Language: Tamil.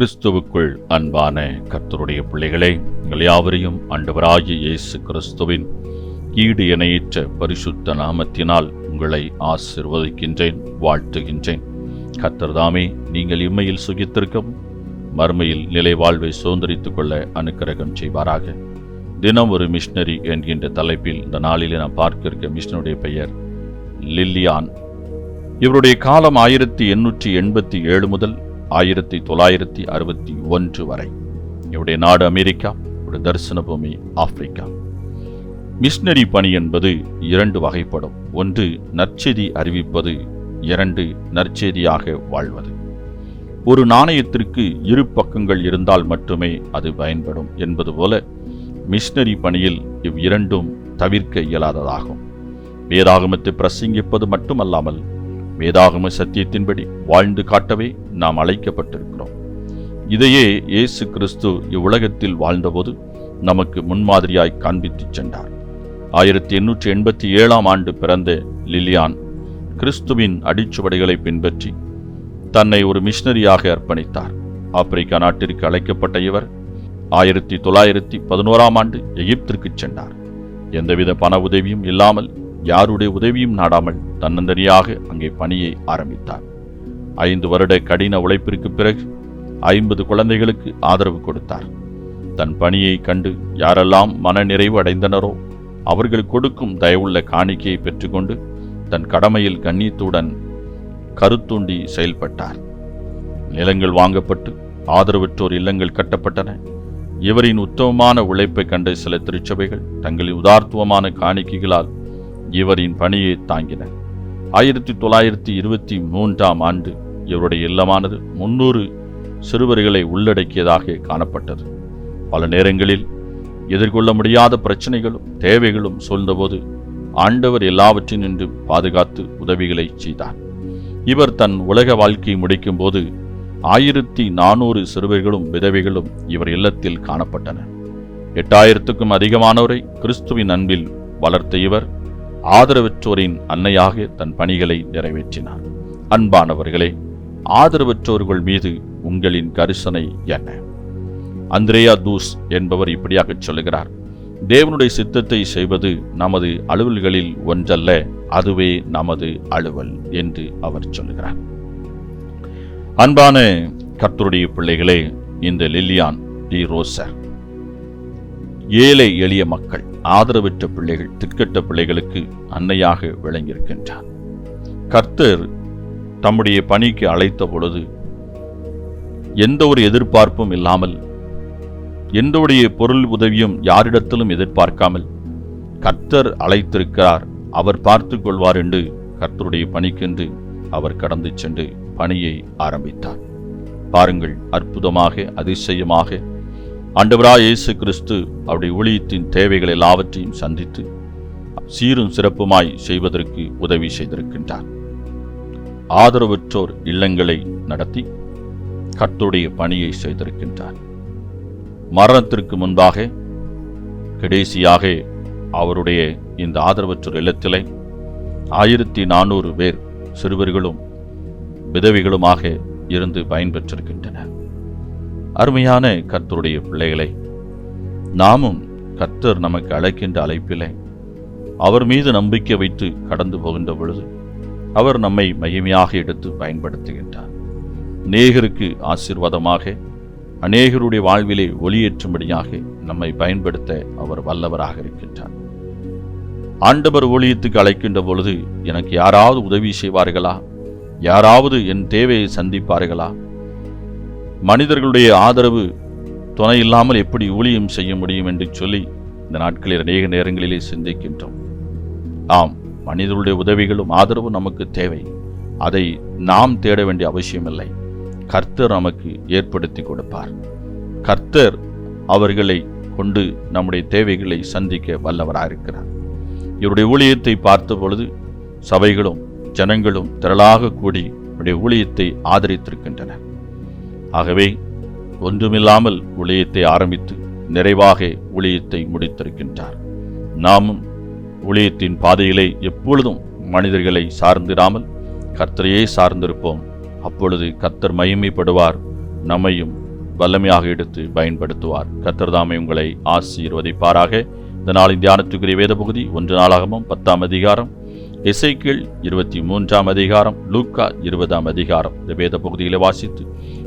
கிறிஸ்துவுக்குள் அன்பான கர்த்தருடைய பிள்ளைகளே உங்கள் யாவரையும் அண்டவராய இயேசு கிறிஸ்துவின் ஈடு இணையற்ற பரிசுத்த நாமத்தினால் உங்களை ஆசிர்வதிக்கின்றேன் வாழ்த்துகின்றேன். கர்த்தர்தாமே நீங்கள் இம்மையில் சுகித்திருக்கும் மறுமையில் நிலை வாழ்வை சுதந்திரித்துக் கொள்ள அனுக்கிரகம் செய்வாராக. தினம் ஒரு மிஷினரி என்கின்ற தலைப்பில் இந்த நாளிலே நான் பார்க்க இருக்க மிஷினருடைய பெயர் லில்லியான். இவருடைய காலம் ஆயிரத்தி எண்ணூற்றி எண்பத்தி ஏழு முதல் ஆயிரத்தி தொள்ளாயிரத்தி அறுபத்தி ஒன்று வரை. இவருடைய நாடு அமெரிக்கா இவருடைய தரிசன பூமி ஆப்பிரிக்கா. மிஷினரி பணி என்பது இரண்டு வகைப்படும். ஒன்று நற்செய்தி அறிவிப்பது இரண்டு நற்செய்தியாக வாழ்வது. ஒரு நாணயத்திற்கு இரு பக்கங்கள் இருந்தால் மட்டுமே அது பயன்படும் என்பது போல மிஷினரி பணியில் இவ் இரண்டும் தவிர்க்க இயலாததாகும். வேதாகமத்தை பிரசங்கிப்பது மட்டுமல்லாமல் வேதாகம சத்தியத்தின்படி வாழ்ந்து காட்டவே நாம் அழைக்கப்பட்டிருக்கிறோம். இதையே இயேசு கிறிஸ்து இவ்வுலகத்தில் வாழ்ந்தபோது நமக்கு முன்மாதிரியாய் காண்பித்துச் சென்றார். ஆயிரத்தி எண்ணூற்றி எண்பத்தி ஏழாம் ஆண்டு பிறந்த லிலியான் கிறிஸ்துவின் அடிச்சுவடைகளை பின்பற்றி தன்னை ஒரு மிஷனரியாக அர்ப்பணித்தார். ஆப்பிரிக்கா நாட்டிற்கு அழைக்கப்பட்ட இவர் ஆயிரத்தி தொள்ளாயிரத்தி பதினோராம் ஆண்டு எகிப்திற்கு சென்றார். எந்தவித பண உதவியும் இல்லாமல் யாருடைய உதவியும் நாடாமல் தன்னந்தனியாக அங்கே பணியை ஆரம்பித்தார். ஐந்து வருட கடின உழைப்பிற்கு பிறகு ஐம்பது குழந்தைகளுக்கு ஆதரவு கொடுத்தார். தன் பணியை கண்டு யாரெல்லாம் மனநிறைவு அடைந்தனரோ அவர்கள் கொடுக்கும் தயவுள்ள காணிக்கையை பெற்றுக்கொண்டு தன் கடமையில் கண்ணியத்துடன் கருத்தூண்டி செயல்பட்டார். நிலங்கள் வாங்கப்பட்டு ஆதரவற்றோர் இல்லங்கள் கட்டப்பட்டன. இவரின் உத்தமமான உழைப்பை கண்ட சில திருச்சபைகள் தங்களின் உதார்த்துவமான காணிக்கைகளால் இவரின் பணியை தாங்கின. ஆயிரத்தி தொள்ளாயிரத்தி இருபத்தி மூன்றாம் ஆண்டு இவருடைய இல்லமானது முன்னூறு சிறுவர்களை உள்ளடக்கியதாக காணப்பட்டது. பல நேரங்களில் எதிர்கொள்ள முடியாத பிரச்சனைகளும் தேவைகளும் சூழ்ந்தபோது ஆண்டவர் எல்லாவற்றினின்று பாதுகாத்து உதவிகளை செய்தார். இவர் தன் உலக வாழ்க்கையை முடிக்கும் போது ஆயிரத்தி நானூறு சிறுவர்களும் விதவைகளும் இவர் இல்லத்தில் காணப்பட்டன எட்டாயிரத்துக்கும் அதிகமானோரை கிறிஸ்துவின் அன்பில் வளர்த்த இவர் ஆதரவற்றோரின் அன்னையாக தன் பணிகளை நிறைவேற்றினார். அன்பானவர்களே ஆதரவற்றோர்கள் மீது உங்களின் கரிசனை என்ன? அந்திரேயா தூஸ் என்பவர் இப்படியாக சொல்லுகிறார். தேவனுடைய சித்தத்தை செய்வது நமது அலுவல்களில் ஒன்றல்ல அதுவே நமது அலுவல் என்று அவர் சொல்லுகிறார். அன்பான கர்த்தருடைய பிள்ளைகளே இந்த லில்லியான் டி ரோசர் ஏழை எளிய மக்கள் ஆதரவற்ற பிள்ளைகள் திக்கட்ட பிள்ளைகளுக்கு அன்னையாக விளங்கியிருக்கின்றார். கர்த்தர் தம்முடைய பணிக்கு அழைத்த பொழுது எந்த ஒரு எதிர்பார்ப்பும் இல்லாமல் எந்தவுடைய பொருள் உதவியும் யாரிடத்திலும் எதிர்பார்க்காமல் கர்த்தர் அழைத்திருக்கிறார். அவர் பார்த்து கொள்வார் என்று கர்த்தருடைய பணிக்கென்று அவர் கடந்து சென்று பணியை ஆரம்பித்தார். பாருங்கள் அற்புதமாக அதிசயமாக அண்டவரா இயேசு கிறிஸ்து அவருடைய ஊழியத்தின் தேவைகள் எல்லாவற்றையும் சந்தித்து சீரும் சிறப்புமாய் செய்வதற்கு உதவி செய்திருக்கின்றார். ஆதரவற்றோர் இல்லங்களை நடத்தி கர்த்துடைய பணியை செய்திருக்கின்றார். மரணத்திற்கு முன்பாக கடைசியாக அவருடைய இந்த ஆதரவற்றோர் இல்லத்திலே ஆயிரத்தி நானூறு பேர் சிறுவர்களும் விதவிகளுமாக இருந்து பயன்பெற்றிருக்கின்றனர். அருமையான கர்த்தருடைய பிள்ளைகளை நாமும் கர்த்தர் நமக்கு அழைக்கின்ற அழைப்பிலே அவர் மீது நம்பிக்கை வைத்து கடந்து போகின்ற பொழுது அவர் நம்மை மையமையாக எடுத்து பயன்படுத்துகின்றார். நேகருக்கு ஆசீர்வாதமாக அநேகருடைய வாழ்விலே ஒளியேற்றும்படியாக நம்மை பயன்படுத்த அவர் வல்லவராக இருக்கின்றார். ஆண்டவர் ஊழியத்துக்கு அழைக்கின்ற பொழுது எனக்கு யாராவது உதவி செய்வார்களா? யாராவது என் தேவையை சந்திப்பார்களா? மனிதர்களுடைய ஆதரவு துணை இல்லாமல் எப்படி ஊழியம் செய்ய முடியும் என்று சொல்லி இந்த நாட்களில் அநேக நேரங்களிலே சிந்திக்கின்றோம். ஆம் மனிதர்களுடைய உதவிகளும் ஆதரவும் நமக்கு தேவை. அதை நாம் தேட வேண்டிய அவசியமில்லை. கர்த்தர் நமக்கு ஏற்படுத்தி கொடுப்பார். கர்த்தர் அவர்களை கொண்டு நம்முடைய தேவைகளை சந்திக்க வல்லவராக இருக்கிறார். இவருடைய ஊழியத்தை பார்த்த பொழுது சபைகளும் ஜனங்களும் திரளாக கூடி இவருடைய ஊழியத்தை ஆதரித்திருக்கின்றனர். ஆகவே ஒன்றுமில்லாமல் ஊழியத்தை ஆரம்பித்து நிறைவாக ஊழியத்தை முடித்திருக்கின்றார். நாமும் ஊழியத்தின் பாதையிலே எப்பொழுதும் மனிதர்களை சார்ந்திராமல் கர்த்தரையே சார்ந்திருப்போம். அப்பொழுது கர்த்தர் மகிமைப்படுவார் நம்மையும் வல்லமையாக எடுத்து பயன்படுத்துவார். கத்தர்தாமை உங்களை ஆசீர்வதிப்பாராக. இந்த நாளின் தியானத்துக்குரிய வேத பகுதி ஒன்று நாளாகவும் பத்தாம் அதிகாரம் இசைக்கீழ் இருபத்தி மூன்றாம் அதிகாரம் லூக்கா இருபதாம் அதிகாரம். இந்த வேத பகுதிகளை வாசித்து